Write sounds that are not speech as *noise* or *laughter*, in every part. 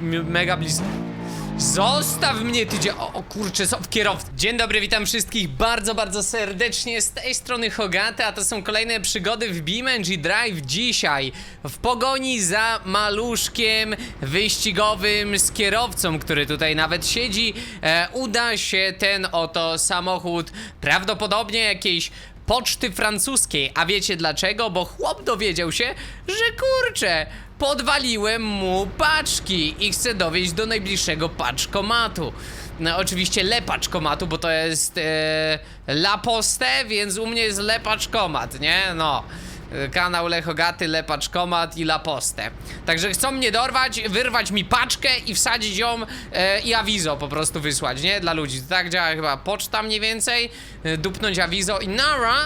mega blisko. Zostaw mnie, ty dzie... O, o kurczę, co w kierowcy. Dzień dobry, witam wszystkich bardzo, bardzo serdecznie. Z tej strony Hogaty, a to są kolejne przygody w BeamNG Drive. Dzisiaj w pogoni za maluszkiem wyścigowym z kierowcą, który tutaj nawet siedzi, e, uda się ten oto samochód prawdopodobnie jakiejś poczty francuskiej. A wiecie dlaczego? Bo chłop dowiedział się, że kurczę, podwaliłem mu paczki i chcę dowieźć do najbliższego paczkomatu. No, oczywiście le paczkomatu, bo to jest e, La Poste, więc u mnie jest le paczkomat, nie? No. Kanał Lechogaty, Lepaczkomat i La Poste. Także chcą mnie dorwać, wyrwać mi paczkę i wsadzić ją e, i awizo po prostu wysłać, nie? Dla ludzi. Tak działa chyba poczta mniej więcej. E, dupnąć awizo i nara.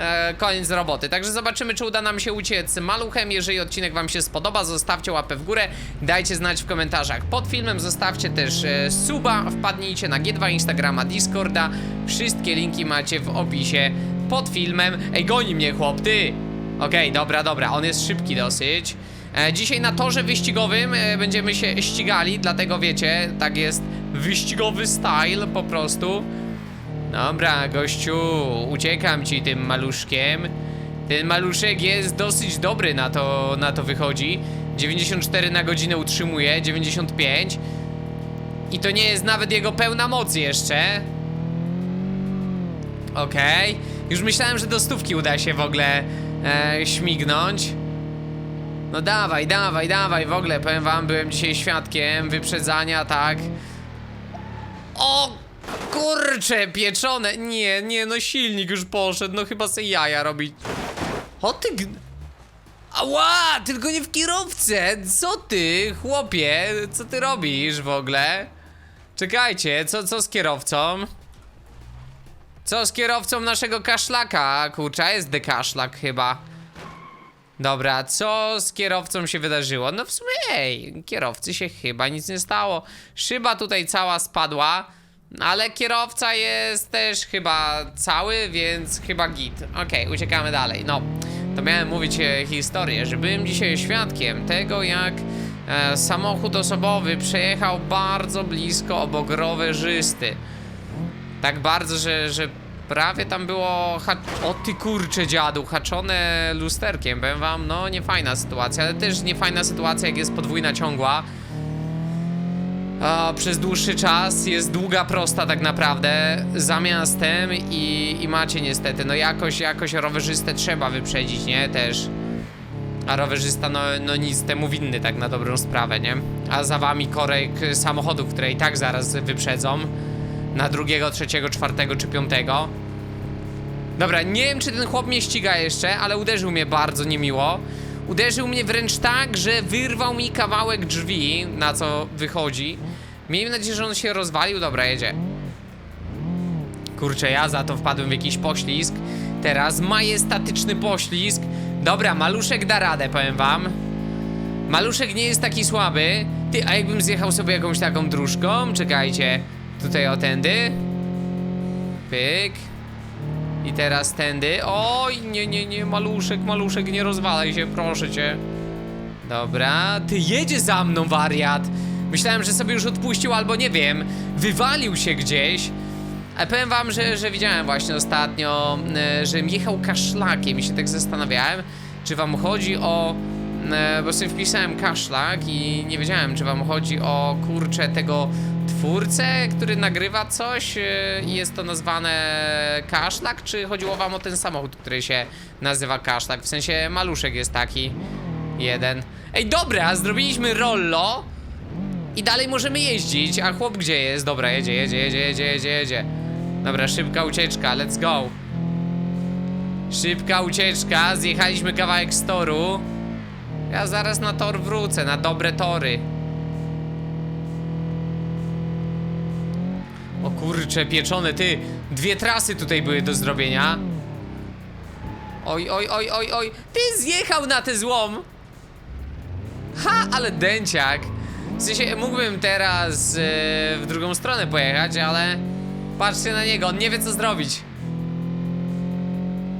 E, koniec roboty. Także zobaczymy, czy uda nam się uciec maluchem. Jeżeli odcinek Wam się spodoba, zostawcie łapę w górę. Dajcie znać w komentarzach pod filmem. Zostawcie też e, suba. Wpadnijcie na G2, Instagrama, Discorda. Wszystkie linki macie w opisie pod filmem. Ej, goni mnie chłop, ty! Okej, dobra, dobra, on jest szybki dosyć. E, dzisiaj na torze wyścigowym będziemy się ścigali, dlatego wiecie, tak jest wyścigowy style po prostu. Dobra, gościu, uciekam ci tym maluszkiem. Ten maluszek jest dosyć dobry na to, na to wychodzi. 94 na godzinę utrzymuje, 95. I to nie jest nawet jego pełna moc jeszcze. Okej. Już myślałem, że do stówki uda się w ogóle e, śmignąć. No dawaj, dawaj, dawaj, w ogóle powiem wam, byłem dzisiaj świadkiem wyprzedzania, tak. O kurcze, pieczone. Nie, nie, no silnik już poszedł, no chyba se jaja robić. O ty. Ała, tylko nie w kierowcę. Co ty, chłopie, co ty robisz w ogóle? Czekajcie, co, co z kierowcą? Co z kierowcą naszego kaszlaka? Kurczę, jest dekaszlak chyba. Dobra, co z kierowcą się wydarzyło? No w sumie, ej, kierowcy się chyba nic nie stało. Szyba tutaj cała spadła, ale kierowca jest też chyba cały, więc chyba git. Okej, uciekamy dalej. No, to miałem mówić e, historię, że byłem dzisiaj świadkiem tego, jak e, samochód osobowy przejechał bardzo blisko obok rowerzysty. Tak bardzo, że, że prawie tam było. O ty kurcze dziadu, haczone lusterkiem. Powiem wam, no nie fajna sytuacja, ale też nie fajna sytuacja, jak jest podwójna ciągła. A, przez dłuższy czas jest długa, prosta tak naprawdę za miastem i, i macie niestety, no jakoś, jakoś rowerzystę trzeba wyprzedzić, nie? Też. A rowerzysta, no, no nic temu winny, tak na dobrą sprawę, nie? A za wami korek samochodów, które i tak zaraz wyprzedzą na drugiego, trzeciego, czwartego czy piątego. Dobra, nie wiem czy ten chłop mnie ściga jeszcze, ale uderzył mnie bardzo niemiło. Uderzył mnie wręcz tak, że wyrwał mi kawałek drzwi, na co wychodzi. Miejmy nadzieję, że on się rozwalił. Dobra, jedzie. Kurczę, ja za to wpadłem w jakiś poślizg. Teraz majestatyczny poślizg. Dobra, maluszek da radę, powiem wam. Maluszek nie jest taki słaby. Ty, a jakbym zjechał sobie jakąś taką dróżką? Czekajcie. Tutaj o tędy. Pyk. I teraz tędy. Oj, nie, nie, nie, maluszek, maluszek, nie rozwalaj się, proszę cię. Dobra, ty jedzie za mną, wariat. Myślałem, że sobie już odpuścił, albo nie wiem, wywalił się gdzieś. Ale powiem wam, że, że widziałem właśnie ostatnio, e, że jechał kaszlakiem i się tak zastanawiałem, czy wam chodzi o... e, Bo sobie wpisałem kaszlak i nie wiedziałem, czy wam chodzi o kurczę tego twórcę, który nagrywa coś e, i jest to nazwane kaszlak, czy chodziło wam o ten samochód, który się nazywa kaszlak? W sensie maluszek jest taki jeden. Ej, dobra, zrobiliśmy rollo i dalej możemy jeździć, a chłop gdzie jest? Dobra, jedzie, jedzie, jedzie, jedzie, jedzie, jedzie. Dobra, szybka ucieczka, let's go. Szybka ucieczka, zjechaliśmy kawałek z toru. Ja zaraz na tor wrócę, na dobre tory. O kurcze, pieczone, ty. Dwie trasy tutaj były do zrobienia. Oj, oj, oj, oj, oj. Ty zjechał na tę złom. Ha, ale dęciak. W sensie, mógłbym teraz e, w drugą stronę pojechać, ale patrzcie na niego, on nie wie co zrobić.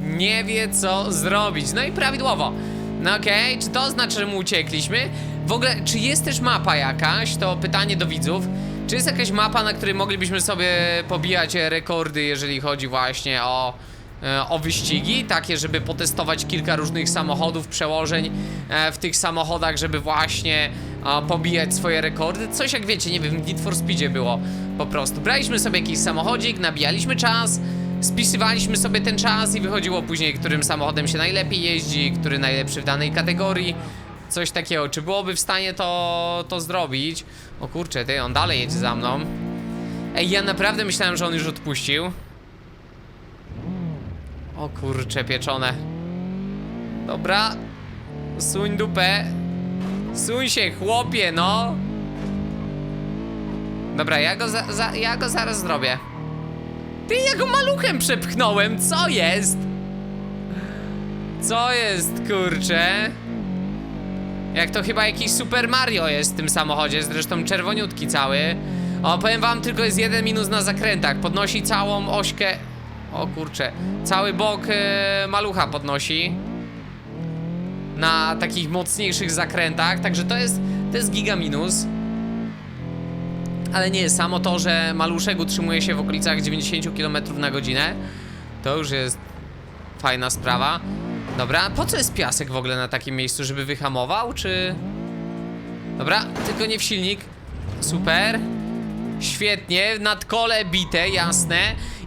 Nie wie co zrobić. No i prawidłowo. No okej, czy to znaczy, że mu uciekliśmy? W ogóle, czy jest też mapa jakaś? To pytanie do widzów. Czy jest jakaś mapa, na której moglibyśmy sobie pobijać rekordy, jeżeli chodzi właśnie o, e, o wyścigi? Takie, żeby potestować kilka różnych samochodów, przełożeń e, w tych samochodach, żeby właśnie a, pobijać swoje rekordy. Coś jak wiecie, nie wiem, w Need for Speedzie było po prostu. Braliśmy sobie jakiś samochodzik, nabijaliśmy czas, spisywaliśmy sobie ten czas i wychodziło później, którym samochodem się najlepiej jeździ, który najlepszy w danej kategorii. Coś takiego. Czy byłoby w stanie to, to zrobić? O kurczę, ty, on dalej jedzie za mną. Ej, ja naprawdę myślałem, że on już odpuścił. O kurcze, pieczone. Dobra. Suń dupę. Suń się, chłopie, no. Dobra, ja go, za, za, ja go zaraz zrobię. Ty, ja go maluchem przepchnąłem, co jest? Co jest, kurcze? Jak to chyba jakiś Super Mario jest w tym samochodzie, zresztą czerwoniutki cały. O, powiem wam, tylko jest jeden minus na zakrętach. Podnosi całą ośkę. O kurcze, cały bok e, malucha podnosi. Na takich mocniejszych zakrętach, także to jest, to jest giga minus. Ale nie, samo to, że maluszek utrzymuje się w okolicach 90 km na godzinę, to już jest fajna sprawa. Dobra, po co jest piasek w ogóle na takim miejscu, żeby wyhamował, czy... Dobra, tylko nie w silnik. Super. Świetnie, nadkole bite, jasne.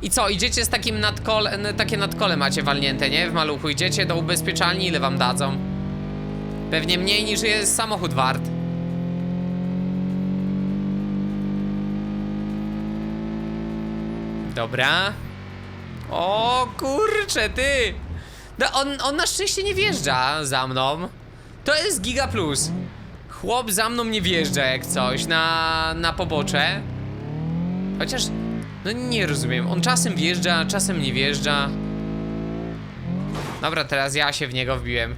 I co, idziecie z takim nadkole, takie nadkole macie walnięte, nie? W maluchu idziecie do ubezpieczalni, ile wam dadzą? Pewnie mniej niż jest samochód wart. Dobra. O kurcze, ty! No on, on na szczęście nie wjeżdża za mną. To jest Giga Plus. Chłop za mną nie wjeżdża jak coś na, na pobocze. Chociaż, no nie rozumiem. On czasem wjeżdża, czasem nie wjeżdża. Dobra, teraz ja się w niego wbiłem.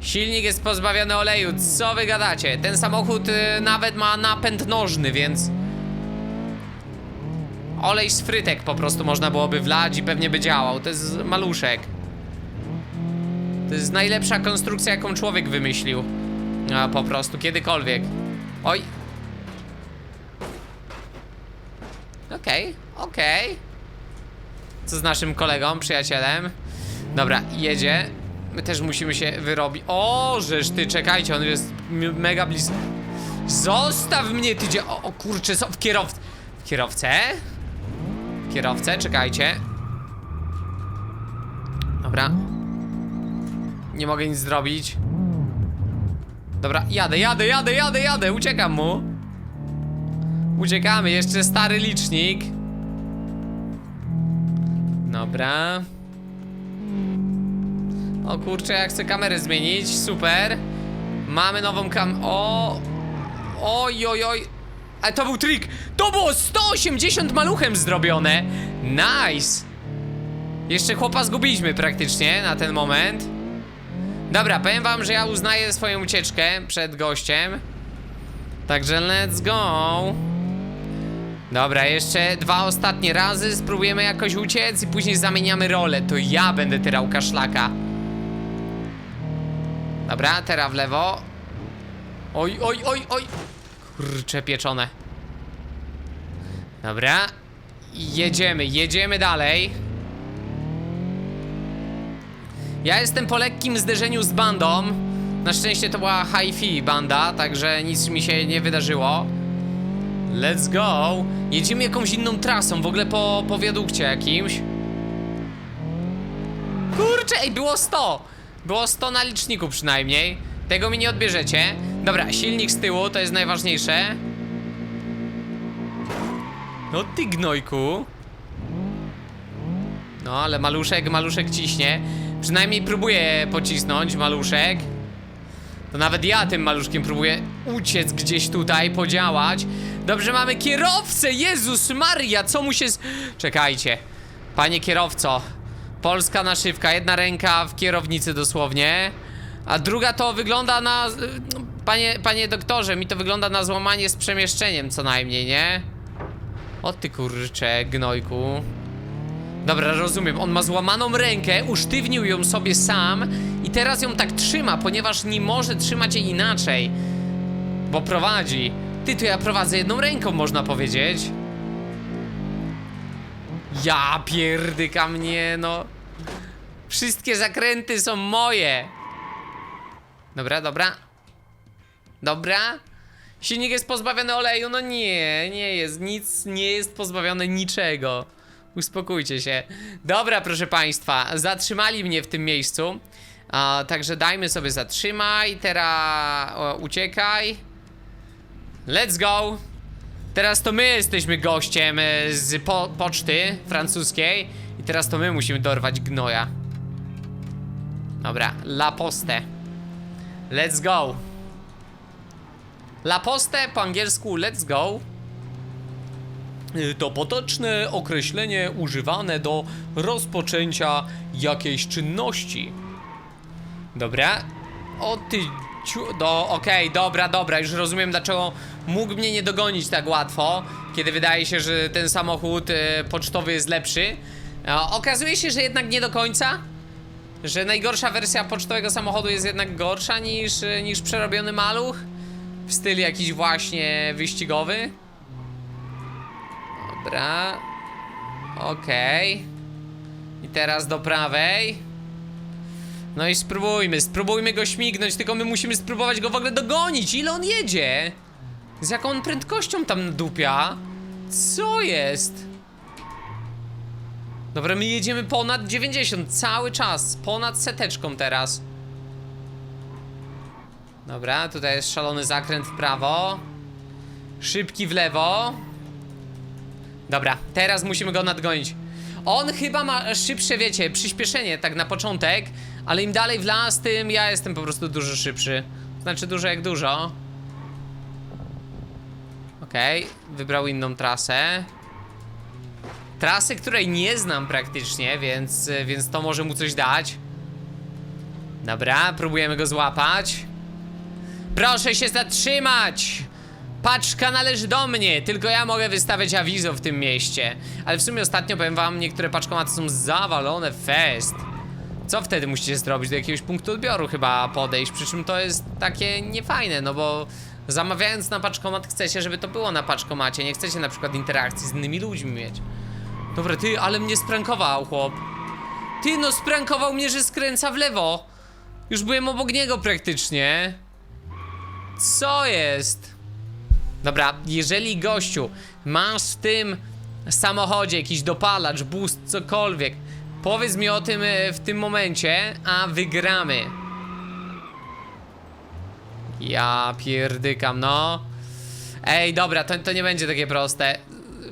Silnik jest pozbawiony oleju, co wy gadacie? Ten samochód y, nawet ma napęd nożny, więc... Olej z frytek po prostu można byłoby wlać i pewnie by działał. To jest maluszek. To jest najlepsza konstrukcja, jaką człowiek wymyślił. A po prostu, kiedykolwiek. Oj. Okej, okej. Co z naszym kolegą, przyjacielem? Dobra, jedzie. My też musimy się wyrobić. O, żeż ty, czekajcie, on jest mega blisko. Zostaw mnie, ty dzie... O, o kurczę, co? W kierowcę. W kierowcę? Kierowcę, czekajcie. Dobra. Nie mogę nic zrobić. Dobra, jadę, jadę, jadę, jadę, jadę, uciekam mu. Uciekamy, jeszcze stary licznik. Dobra. O kurczę, ja chcę kamerę zmienić, super. Mamy nową kam... O! Oj, oj, oj. Ale to był trik! To było 180 maluchem zrobione! Nice! Jeszcze chłopa zgubiliśmy praktycznie na ten moment. Dobra, powiem wam, że ja uznaję swoją ucieczkę przed gościem. Także let's go. Dobra, jeszcze dwa ostatnie razy spróbujemy jakoś uciec i później zamieniamy rolę. To ja będę tyrał kaszlaka. Dobra, teraz w lewo. Oj, oj, oj, oj. Kurcze pieczone. Dobra. Jedziemy, jedziemy dalej. Ja jestem po lekkim zderzeniu z bandą. Na szczęście to była hi-fi banda, także nic mi się nie wydarzyło. Let's go. Jedziemy jakąś inną trasą, w ogóle po, po wiadukcie jakimś. Kurczę, ej, było 100. Było 100 na liczniku przynajmniej. Tego mi nie odbierzecie. Dobra, silnik z tyłu, to jest najważniejsze. No ty gnojku. No, ale maluszek, maluszek ciśnie. Przynajmniej próbuję pocisnąć maluszek. To nawet ja tym maluszkiem próbuję uciec gdzieś tutaj, podziałać. Dobrze, mamy kierowcę! Jezus Maria, co mu się... z- Czekajcie. Panie kierowco. Polska naszywka, jedna ręka w kierownicy dosłownie. A druga to wygląda na... Panie, panie doktorze, mi to wygląda na złamanie z przemieszczeniem co najmniej, nie? O ty kurcze, gnojku. Dobra, rozumiem. On ma złamaną rękę, usztywnił ją sobie sam i teraz ją tak trzyma, ponieważ nie może trzymać jej inaczej. bo prowadzi. Ty, to ja prowadzę jedną ręką, można powiedzieć. Ja pierdyka mnie, no. Wszystkie zakręty są moje. Dobra, dobra. Dobra. Silnik jest pozbawiony oleju, no nie, nie jest, nic nie jest pozbawione niczego. Uspokójcie się. Dobra, proszę państwa, zatrzymali mnie w tym miejscu. A, także dajmy sobie zatrzymaj, teraz uciekaj. Let's go. Teraz to my jesteśmy gościem e, z po poczty francuskiej i teraz to my musimy dorwać gnoja. Dobra, La Poste. Let's go. La Poste po angielsku let's go. Y, To potoczne określenie używane do rozpoczęcia jakiejś czynności. Dobra. O ty ciu... Do... Okej, dobra, dobra. Już rozumiem, dlaczego mógł mnie nie dogonić tak łatwo, kiedy wydaje się, że ten samochód e, pocztowy jest lepszy. Okazuje się, że jednak nie do końca. Że najgorsza wersja pocztowego samochodu jest jednak gorsza niż, e, niż przerobiony maluch. W stylu jakiś właśnie wyścigowy. Dobra. Okej. I teraz do prawej. No i spróbujmy, spróbujmy go śmignąć, tylko my musimy spróbować go w ogóle dogonić. Ile on jedzie? Z jaką on prędkością tam dupia? Co jest? Dobra, my jedziemy ponad 90 cały czas, ponad seteczką teraz. Dobra, tutaj jest szalony zakręt w prawo. Szybki w lewo. Dobra, teraz musimy go nadgonić. On chyba ma szybsze, wiecie, przyspieszenie tak na początek, ale im dalej w las, tym ja jestem po prostu dużo szybszy. Znaczy dużo jak dużo. Okej, wybrał inną trasę. Trasy, której nie znam praktycznie, więc, więc to może mu coś dać. Dobra, próbujemy go złapać. Proszę się zatrzymać! Paczka należy do mnie, tylko ja mogę wystawiać awizo w tym mieście. Ale w sumie ostatnio, powiem wam, niektóre paczkomaty są zawalone fest. Co wtedy musicie zrobić? Do jakiegoś punktu odbioru chyba podejść, przy czym to jest takie niefajne, no bo zamawiając na paczkomat chcecie, żeby to było na paczkomacie, nie chcecie na przykład interakcji z innymi ludźmi mieć. Dobra, ty, ale mnie sprankował chłop. Ty, no sprankował mnie, że skręca w lewo. Już byłem obok niego praktycznie. Co jest? Dobra, jeżeli gościu masz w tym samochodzie jakiś dopalacz, boost, cokolwiek, powiedz mi o tym e, w tym momencie, a wygramy. Ja pierdykam, no. Ej, dobra, to, to nie będzie takie proste.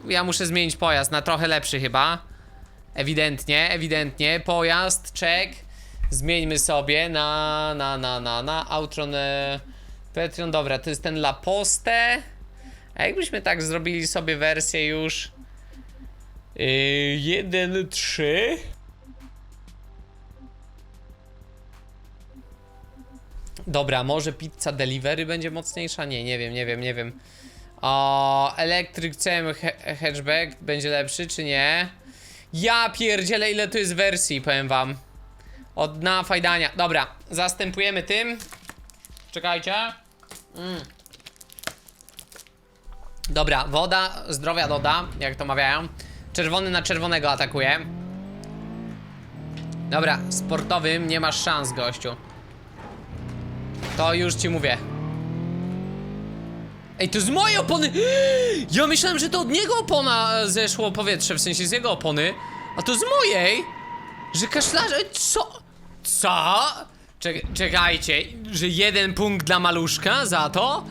Ja muszę zmienić pojazd na trochę lepszy chyba. Ewidentnie, ewidentnie. Pojazd, check. Zmieńmy sobie na, na, na, na, na Outron e, Patreon. Dobra, to jest ten La Poste. A jakbyśmy tak zrobili sobie wersję już yy, 1.3 Dobra, może pizza delivery będzie mocniejsza? Nie, nie wiem, nie wiem, nie wiem. O, Electric CM hatchback będzie lepszy, czy nie? Ja pierdzielę, ile tu jest wersji, powiem wam. Od dna fajdania. Dobra, zastępujemy tym. Czekajcie. Mm. Dobra, woda, zdrowia doda, jak to mawiają. Czerwony na czerwonego atakuje. Dobra, sportowym nie masz szans, gościu. To już ci mówię. Ej, to z mojej opony! *gasps* Ja myślałem, że to od niego opona zeszło powietrze, w sensie z jego opony. A to z mojej! Że kaszlarze... Co? Co? Czek czekajcie, że jeden punkt dla maluszka za to?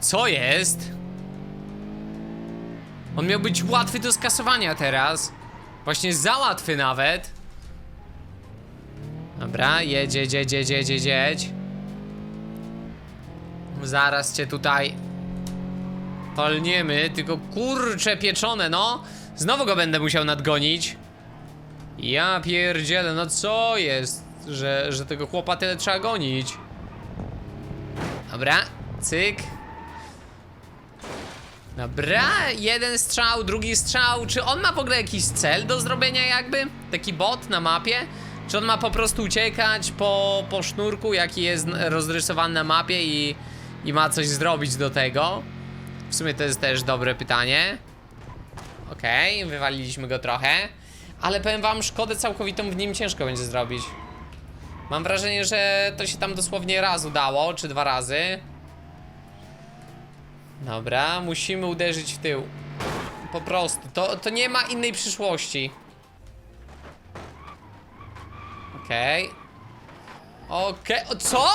Co jest? On miał być łatwy do skasowania teraz. Właśnie za łatwy nawet. Dobra, jedź, jedź, jedź, jedź, jedź, jedź. Zaraz cię tutaj palniemy, tylko kurcze pieczone, no. Znowu go będę musiał nadgonić. Ja pierdzielę, no co jest, że, że tego chłopa tyle trzeba gonić. Dobra, cyk. Dobra, jeden strzał, drugi strzał. Czy on ma w ogóle jakiś cel do zrobienia jakby? Taki bot na mapie? Czy on ma po prostu uciekać po, po sznurku, jaki jest rozrysowany na mapie i, i ma coś zrobić do tego? W sumie to jest też dobre pytanie. Okej, wywaliliśmy go trochę. Ale powiem wam, szkodę całkowitą w nim ciężko będzie zrobić. Mam wrażenie, że to się tam dosłownie raz udało, czy dwa razy. Dobra, musimy uderzyć w tył. Po prostu, to, to nie ma innej przyszłości. Okej. Okej, o co?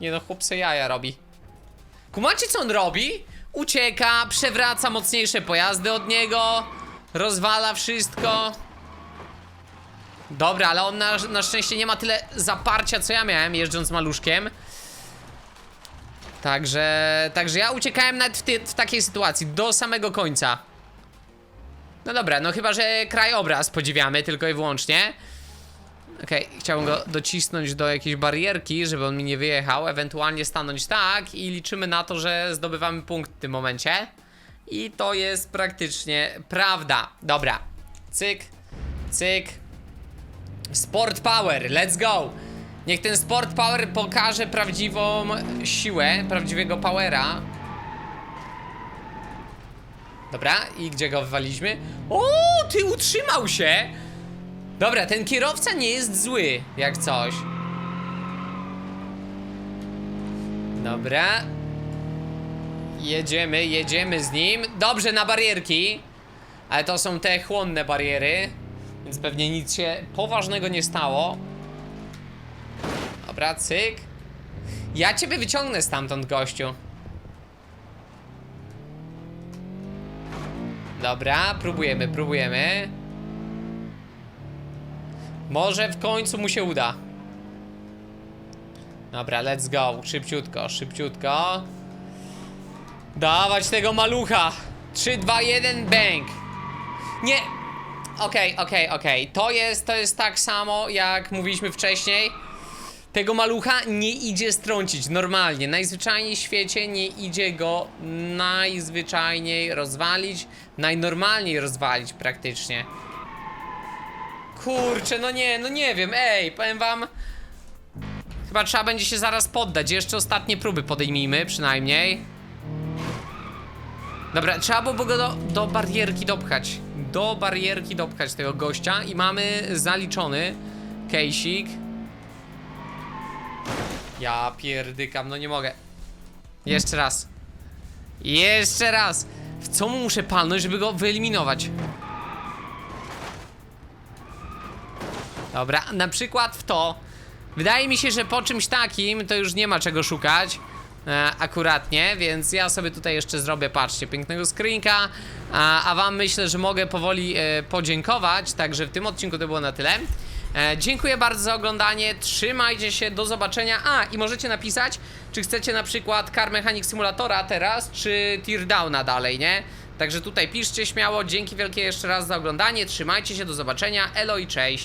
Nie no, chłop se jaja robi. Kumacie co on robi? Ucieka, przewraca mocniejsze pojazdy od niego, rozwala wszystko. Dobra, ale on na, na szczęście nie ma tyle zaparcia, co ja miałem jeżdżąc maluszkiem. Także, także ja uciekałem nawet w, ty, w takiej sytuacji, do samego końca. No dobra, no chyba, że krajobraz podziwiamy tylko i wyłącznie. Okej, chciałbym go docisnąć do jakiejś barierki, żeby on mi nie wyjechał, ewentualnie stanąć tak i liczymy na to, że zdobywamy punkt w tym momencie. I to jest praktycznie prawda. Dobra, cyk, cyk. Sport Power, let's go! Niech ten Sport Power pokaże prawdziwą siłę, prawdziwego powera. Dobra, i gdzie go wywaliliśmy? O, ty utrzymał się! Dobra, ten kierowca nie jest zły, jak coś. Dobra. Jedziemy, jedziemy z nim. Dobrze, na barierki. Ale to są te chłonne bariery. Więc pewnie nic się poważnego nie stało. Dobra, cyk. Ja ciebie wyciągnę stamtąd, gościu. Dobra, próbujemy, próbujemy. Może w końcu mu się uda. Dobra, let's go. Szybciutko, szybciutko. Dawać tego malucha. 3, 2, 1, bang. Nie. Okej, okej, okej. To jest, to jest tak samo, jak mówiliśmy wcześniej. Tego malucha nie idzie strącić normalnie. Najzwyczajniej w świecie nie idzie go najzwyczajniej rozwalić. Najnormalniej rozwalić praktycznie. Kurczę, no nie, no nie wiem, ej, powiem wam. Chyba trzeba będzie się zaraz poddać. Jeszcze ostatnie próby podejmijmy, przynajmniej. Dobra, trzeba byłoby go do, do barierki dopchać. Do barierki dopchać tego gościa i mamy zaliczony kejsik. Ja pierdykam, no nie mogę. Jeszcze raz. Jeszcze raz. W co mu muszę palnąć, żeby go wyeliminować? Dobra, na przykład w to. Wydaje mi się, że po czymś takim to już nie ma czego szukać. E, akuratnie, więc ja sobie tutaj jeszcze zrobię, patrzcie, pięknego screenka. A, a wam myślę, że mogę powoli e, podziękować. Także w tym odcinku to było na tyle. E, dziękuję bardzo za oglądanie. Trzymajcie się, do zobaczenia. A, i możecie napisać, czy chcecie na przykład Car Mechanic Simulatora teraz, czy Teardowna dalej, nie? Także tutaj piszcie śmiało. Dzięki wielkie jeszcze raz za oglądanie. Trzymajcie się, do zobaczenia. Elo i cześć.